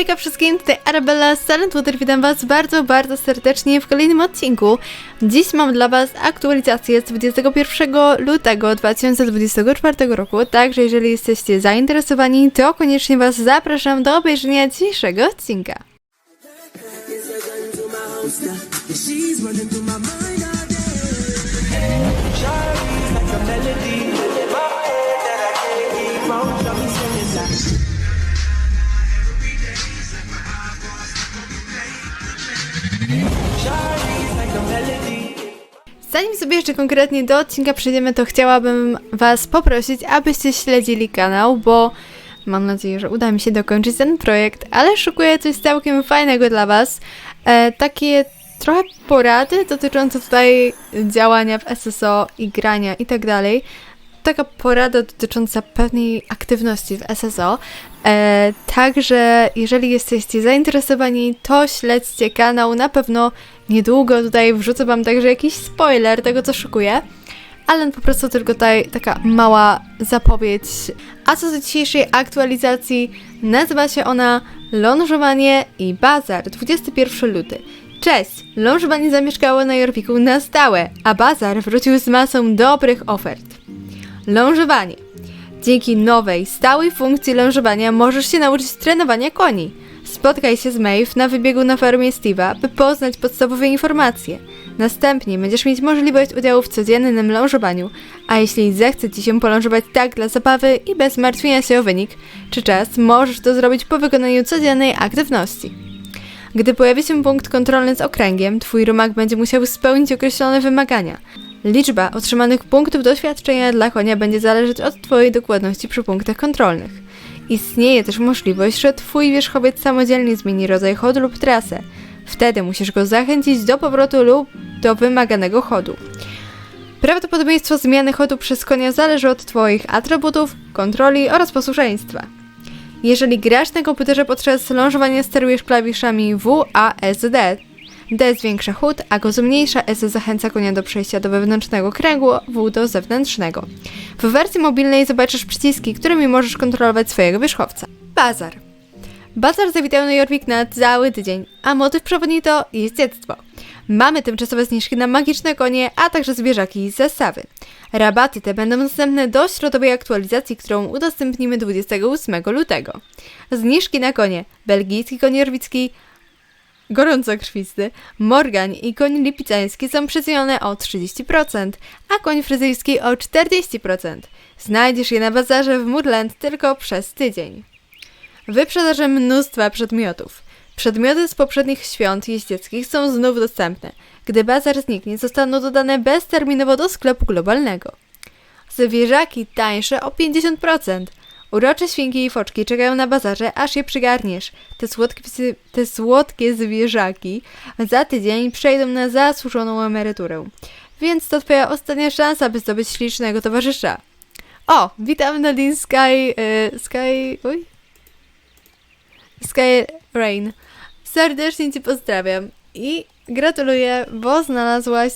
Hejka wszystkim, tutaj Arabella z Silent Water, witam was bardzo, bardzo serdecznie w kolejnym odcinku. Dziś mam dla was aktualizację z 21 lutego 2024 roku, także jeżeli jesteście zainteresowani, to koniecznie was zapraszam do obejrzenia dzisiejszego odcinka. Zanim sobie jeszcze konkretnie do odcinka przejdziemy, to chciałabym Was poprosić, abyście śledzili kanał, bo mam nadzieję, że uda mi się dokończyć ten projekt, ale szukuję coś całkiem fajnego dla Was. E, takie trochę porady dotyczące tutaj działania w SSO i grania i tak dalej. Taka porada dotycząca pewnej aktywności w SSO. E, także jeżeli jesteście zainteresowani, to śledźcie kanał. Na pewno niedługo tutaj wrzucę Wam także jakiś spoiler tego, co szykuję. Ale po prostu tylko tutaj taka mała zapowiedź. A co do dzisiejszej aktualizacji, nazywa się ona Lążowanie i Bazar 21 luty. Cześć! Lążowanie zamieszkało na Jorwiku na stałe, a Bazar wrócił z masą dobrych ofert. Lążowanie. Dzięki nowej, stałej funkcji lążowania możesz się nauczyć trenowania koni. Spotkaj się z Maeve na wybiegu na farmie Steve'a, by poznać podstawowe informacje. Następnie będziesz mieć możliwość udziału w codziennym lążowaniu, a jeśli zechce Ci się polążować tak dla zabawy i bez martwienia się o wynik czy czas, możesz to zrobić po wykonaniu codziennej aktywności. Gdy pojawi się punkt kontrolny z okręgiem, Twój rumak będzie musiał spełnić określone wymagania. Liczba otrzymanych punktów doświadczenia dla konia będzie zależeć od Twojej dokładności przy punktach kontrolnych. Istnieje też możliwość, że Twój wierzchowiec samodzielnie zmieni rodzaj chodu lub trasę. Wtedy musisz go zachęcić do powrotu lub do wymaganego chodu. Prawdopodobieństwo zmiany chodu przez konia zależy od Twoich atrybutów, kontroli oraz posłuszeństwa. Jeżeli grasz na komputerze podczas lążowania sterujesz klawiszami W, A, S, D. D zwiększa chód, a go zmniejsza, S zachęca konia do przejścia do wewnętrznego kręgu, W do zewnętrznego. W wersji mobilnej zobaczysz przyciski, którymi możesz kontrolować swojego wierzchowca. Bazar. Bazar zawitał na Jorvik na cały tydzień, a motyw przewodni to jeździectwo. Mamy tymczasowe zniżki na magiczne konie, a także zwierzaki i zestawy. Rabaty te będą dostępne do środowej aktualizacji, którą udostępnimy 28 lutego. Zniżki na konie. Belgijski koń jorwicki, gorącokrwisty, morgan i koń lipicański są przecenione o 30%, a koń fryzyjski o 40%. Znajdziesz je na bazarze w Murland tylko przez tydzień. Wyprzedaże mnóstwa przedmiotów. Przedmioty z poprzednich świąt jeździeckich są znów dostępne. Gdy bazar zniknie, zostaną dodane bezterminowo do sklepu globalnego. Zwierzaki tańsze o 50%. Urocze świnki i foczki czekają na bazarze, aż je przygarniesz. Te słodkie, te słodkie zwierzaki za tydzień przejdą na zasłużoną emeryturę. Więc to twoja ostatnia szansa, by zdobyć ślicznego towarzysza. O, witam Nadine Sky... Y, Sky... Uj? Sky Rain. Serdecznie Cię pozdrawiam i gratuluję, bo znalazłaś,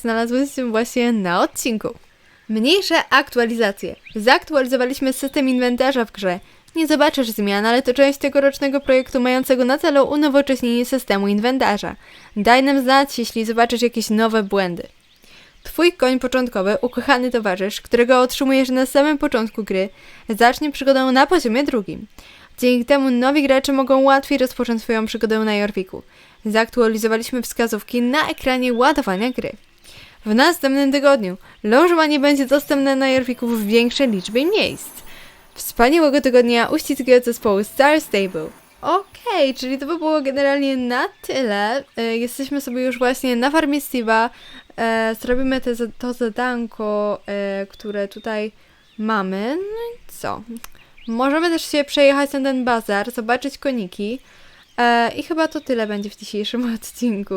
się właśnie na odcinku. Mniejsze aktualizacje. Zaktualizowaliśmy system inwentarza w grze. Nie zobaczysz zmian, ale to część tegorocznego projektu mającego na celu unowocześnienie systemu inwentarza. Daj nam znać, jeśli zobaczysz jakieś nowe błędy. Twój koń początkowy, ukochany towarzysz, którego otrzymujesz na samym początku gry, zacznie przygodę na poziomie drugim. Dzięki temu nowi gracze mogą łatwiej rozpocząć swoją przygodę na Jorwiku. Zaktualizowaliśmy wskazówki na ekranie ładowania gry. W następnym tygodniu lążowanie będzie dostępne na Jorwiku w większej liczbie miejsc. Wspaniałego tygodnia uścisk od zespołu Star Stable. Okej, czyli to by było generalnie na tyle. E, jesteśmy sobie już właśnie na farmie Steve'a. E, zrobimy te, to zadanko, e, które tutaj mamy. No i co? Możemy też się przejechać na ten bazar, zobaczyć koniki. E, I chyba to tyle będzie w dzisiejszym odcinku.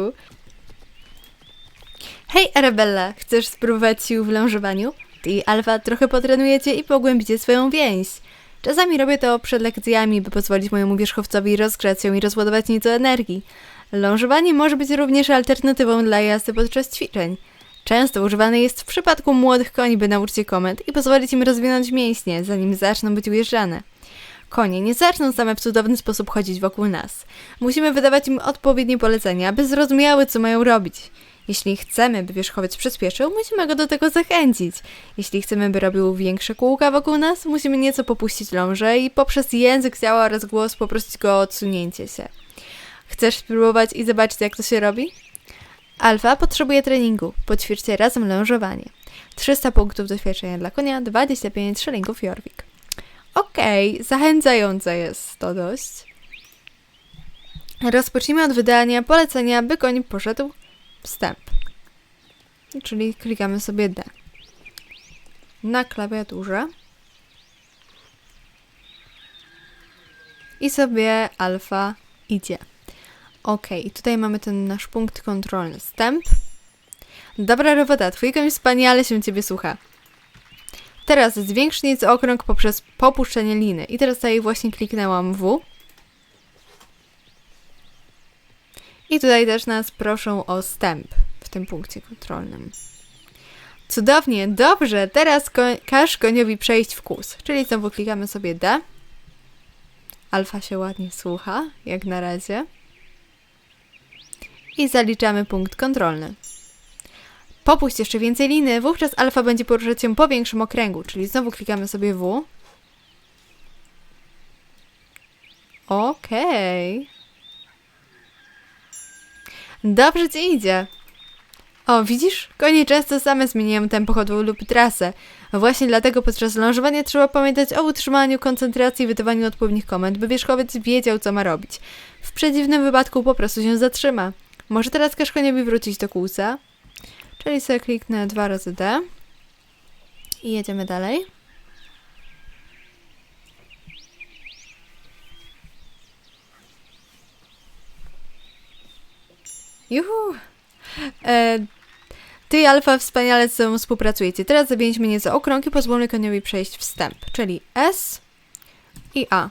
Hej Arabella, chcesz spróbować sił w lążowaniu? Ty i Alfa trochę potrenujecie i pogłębicie swoją więź. Czasami robię to przed lekcjami, by pozwolić mojemu wierzchowcowi rozgrzać się i rozładować nieco energii. Lążowanie może być również alternatywą dla jazdy podczas ćwiczeń. Często używane jest w przypadku młodych koni, by nauczyć je komend i pozwolić im rozwinąć mięśnie, zanim zaczną być ujeżdżane. Konie nie zaczną same w cudowny sposób chodzić wokół nas. Musimy wydawać im odpowiednie polecenia, aby zrozumiały, co mają robić. Jeśli chcemy, by wierzchowiec przyspieszył, musimy go do tego zachęcić. Jeśli chcemy, by robił większe kółka wokół nas, musimy nieco popuścić lążę i poprzez język ciała oraz głos poprosić go o odsunięcie się. Chcesz spróbować i zobaczyć, jak to się robi? Alfa potrzebuje treningu. Poćwiczcie razem lążowanie. 300 punktów doświadczenia dla konia, 25 szylingów Jorvik. Okej, zachęcające jest to dość. Rozpocznijmy od wydania polecenia, by koń poszedł wstęp. Czyli klikamy sobie D. Na klawiaturze. I sobie alfa idzie. Ok, tutaj mamy ten nasz punkt kontrolny. Wstęp. Dobra robota, twój koń wspaniale się ciebie słucha. Teraz zwiększ nieco okrąg poprzez popuszczenie liny. I teraz tutaj właśnie kliknęłam W. I tutaj też nas proszą o stęp w tym punkcie kontrolnym. Cudownie, dobrze, teraz ko każ koniowi przejść w kurs. Czyli znowu klikamy sobie D. Alfa się ładnie słucha, jak na razie. I zaliczamy punkt kontrolny. Popuść jeszcze więcej liny, wówczas alfa będzie poruszać się po większym okręgu, czyli znowu klikamy sobie W. Okej. Dobrze ci idzie. O, widzisz? Konie często same zmieniają tempo chodu lub trasę. Właśnie dlatego podczas lążowania trzeba pamiętać o utrzymaniu koncentracji i wydawaniu odpowiednich komend, by wierzchowiec wiedział, co ma robić. W przeciwnym wypadku po prostu się zatrzyma. Może teraz każ koniowi wrócić do kółsa? Czyli sobie kliknę dwa razy D. I jedziemy dalej. Juhu! E, ty Alfa wspaniale ze sobą współpracujecie. Teraz zawieńmy nieco okrąg i pozwólmy koniowi przejść wstęp, czyli S i A.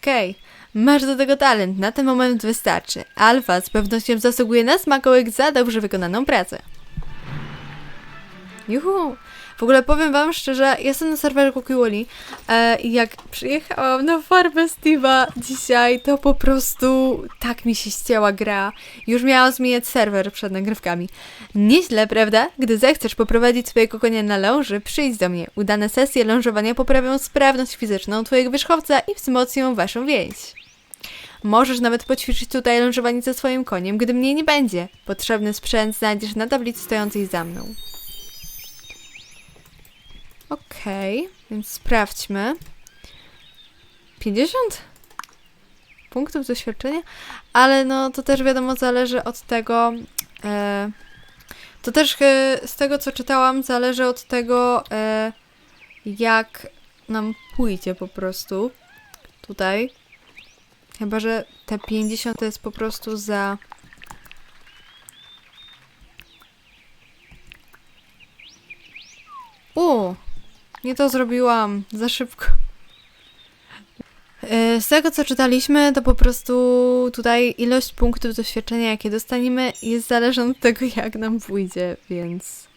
Okej, masz do tego talent, na ten moment wystarczy. Alfa z pewnością zasługuje na smakołyk za dobrze wykonaną pracę. Juhu! W ogóle powiem wam szczerze, jestem na serwerze Kukiwoli e, i jak przyjechałam na farmę Steve'a dzisiaj, to po prostu tak mi się ścięła gra. Już miałam zmieniać serwer przed nagrywkami. Nieźle, prawda? Gdy zechcesz poprowadzić swojego konia na ląży, przyjdź do mnie. Udane sesje lążowania poprawią sprawność fizyczną twojego wierzchowca i wzmocnią waszą więź. Możesz nawet poćwiczyć tutaj lążowanie ze swoim koniem, gdy mnie nie będzie. Potrzebny sprzęt znajdziesz na tablicy stojącej za mną. Okej, więc sprawdźmy. 50 punktów doświadczenia, ale no to też wiadomo zależy od tego. E, to też e, z tego co czytałam zależy od tego, e, jak nam pójdzie po prostu tutaj. Chyba, że te 50 to jest po prostu za. Nie to zrobiłam za szybko. E, Z tego co czytaliśmy, to po prostu tutaj ilość punktów doświadczenia, jakie dostaniemy, jest zależna od tego, jak nam pójdzie, więc.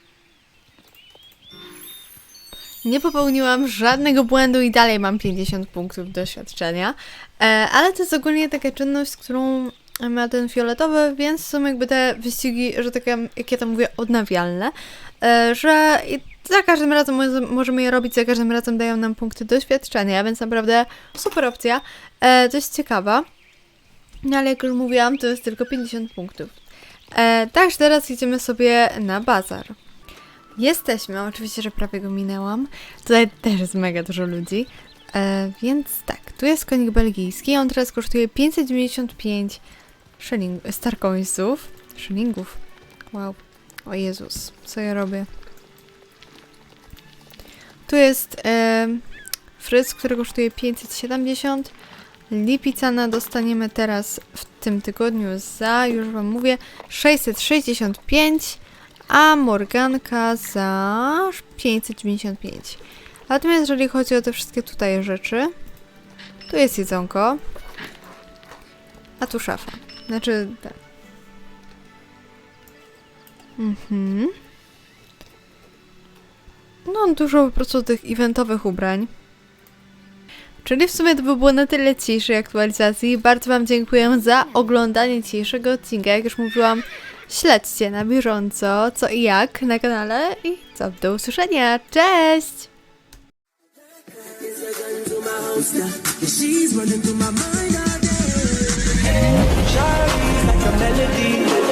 Nie popełniłam żadnego błędu i dalej mam 50 punktów doświadczenia, e, ale to jest ogólnie taka czynność, którą ma ten fioletowy, więc są jakby te wyścigi, że tak jak- ja to mówię, odnawialne, e, że za każdym razem mo- możemy je robić, za każdym razem dają nam punkty doświadczenia, więc naprawdę super opcja, e, dość ciekawa. No ale jak już mówiłam, to jest tylko 50 punktów. E, także teraz idziemy sobie na bazar. Jesteśmy, oczywiście, że prawie go minęłam. Tutaj też jest mega dużo ludzi. E, więc tak, tu jest konik belgijski. On teraz kosztuje 595 szyling, starcoinsów. Szylingów. Wow. O Jezus, co ja robię? Tu jest e, fryz, który kosztuje 570. Lipicana dostaniemy teraz w tym tygodniu za, już wam mówię, 665 a Morganka za 595. Natomiast jeżeli chodzi o te wszystkie tutaj rzeczy, tu jest jedzonko, a tu szafa. Znaczy, tak. Mhm. No dużo po prostu tych eventowych ubrań. Czyli w sumie to by było na tyle dzisiejszej aktualizacji. Bardzo Wam dziękuję za oglądanie dzisiejszego odcinka. Jak już mówiłam, śledźcie na bieżąco co i jak na kanale i co, do usłyszenia. Cześć! She's running through my mind like a melody.